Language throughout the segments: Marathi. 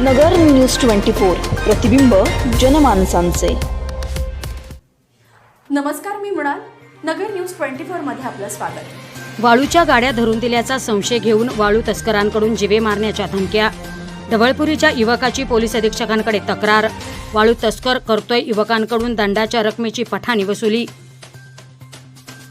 नगर न्यूज ट्वेंटी फोर प्रतिबिंब जनमानसांचे. नमस्कार मी मृणाल. नगर न्यूज ट्वेंटी फोरमध्ये आपलं स्वागत. वाळूच्या गाड्या धरून दिल्याचा संशय घेऊन वाळू तस्करांकडून जिवे मारण्याच्या धमक्या. ढवळपुरीच्या युवकाची पोलीस अधीक्षकांकडे तक्रार. वाळू तस्कर करतोय युवकांकडून दंडाच्या रकमेची पठाणी वसुली.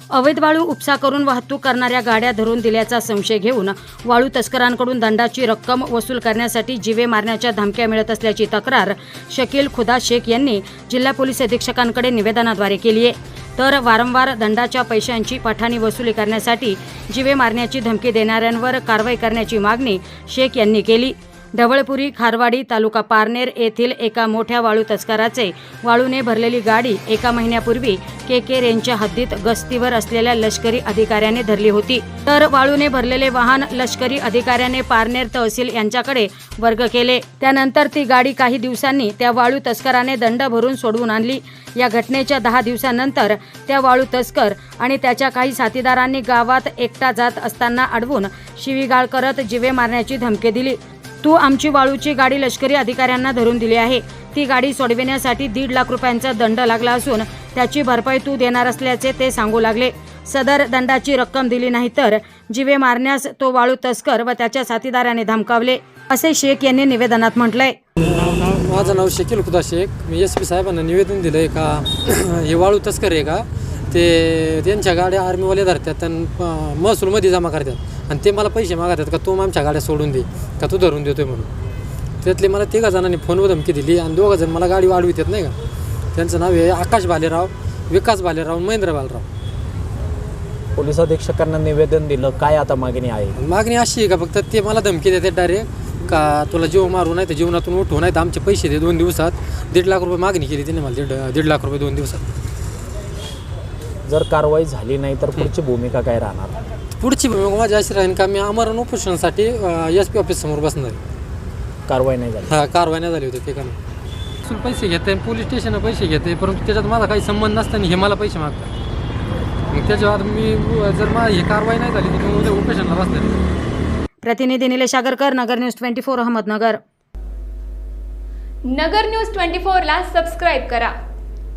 अवैध वाळू उपसा करून वाहतूक करणाऱ्या गाड्या धरून दिल्याचा संशय घेऊन वाळू तस्करांकडून दंडाची रक्कम वसूल करण्यासाठी जिवे मारण्याच्या धमक्या मिळत असल्याची तक्रार शकील खुदा शेख यांनी जिल्हा पोलीस अधीक्षकांकडे निवेदनाद्वारे केली आहे. तर वारंवार दंडाच्या पैशांची पठाणी वसुली करण्यासाठी जिवे मारण्याची धमकी देणाऱ्यांवर कारवाई करण्याची मागणी शेख यांनी केली. ढवळपुरी खारवाडी तालुका पारनेर येथील एका मोठ्या वाळू तस्कराचे वाळूने भरलेली गाडी एका महिन्यापूर्वी के के रेंजच्या हद्दीत गस्तीवर असलेल्या लष्करी अधिकाऱ्याने धरली होती. तर वाळूने भरलेले वाहन लष्करी अधिकाऱ्याने पारनेर तहसील यांच्याकडे वर्ग केले. त्यानंतर ती गाडी काही दिवसांनी त्या वाळू तस्कराने दंड भरून सोडवून आणली. या घटनेच्या दहा दिवसांनंतर त्या वाळू तस्कर आणि त्याच्या काही साथीदारांनी गावात एकटा जात असताना अडवून शिवीगाळ करत जिवे मारण्याची धमकी दिली. तू आमची वाळूची गाडी लष्करी अधिकाऱ्यांना धरून दिली आहे. ती गाडी सोडविण्यासाठी दीड लाख रुपयांचा दंड लागला असून त्याची भरपाई तू देणार असल्याचे ते सांगू लागले. सदर दंडाची रक्कम दिली नाही तर जिवे मारण्यास तो वाळू तस्कर व त्याच्या साथीदाराने धमकावले असे शेख यांनी निवेदनात म्हटलंय. माझं नाव शकील खुदा शेख. मी एस पी साहेबांना निवेदन दिलं आहे का हे वाळू तस्कर आहे का ते त्यांच्या गाड्या आर्मीवाले धरतात आणि महसूलमध्ये जमा करतात. आणि ते मला पैसे मागतात का तू आमच्या गाड्या सोडून दे का तू धरून देतोय म्हणून. त्यातले मला तिघा जणांनी फोनवर धमकी दिली आणि दोघं जण मला गाडी वाढवितात नाही का? त्यांचं नाव आहे आकाश भालेराव विकास भालेराव महेंद्र बालराव पोलीस अधीक्षकांना निवेदन दिलं काय आता मागणी आहे? मागणी अशी आहे का फक्त ते मला धमकी देतात डायरेक्ट का तुला जीव मारू नाही तर जीवनातून उठू नाही तर आमचे पैसे दे दोन दिवसात. दीड लाख रुपये मागणी केली तिने मला दीड दीड लाख रुपये दोन दिवसात. जर कारवाई झाली नाही तर पुढची भूमिका काय राहणार? पुढची भूमिका माझी अशी राहील का मी आमरण उपोषणासाठी एस पी ऑफिस समोर बसणार आहे. कारवाई नाही झाली. हा कारवाई नाही झाली होती ते कारण पैसे घेते पोलीस स्टेशनला पैसे घेते परंतु त्याच्यात माझा काही संबंध नसताना हे मला पैसे मागतात. मग त्याच्यावर मी जर मला ही कारवाई नाही झाली तर मी उद्या उपोषणाला बसणार आहे. प्रतिनिधी Nilesh Agarkar Nagar news twenty four Ahmednagar. Nagar news twenty फोरला सबस्क्राईब करा.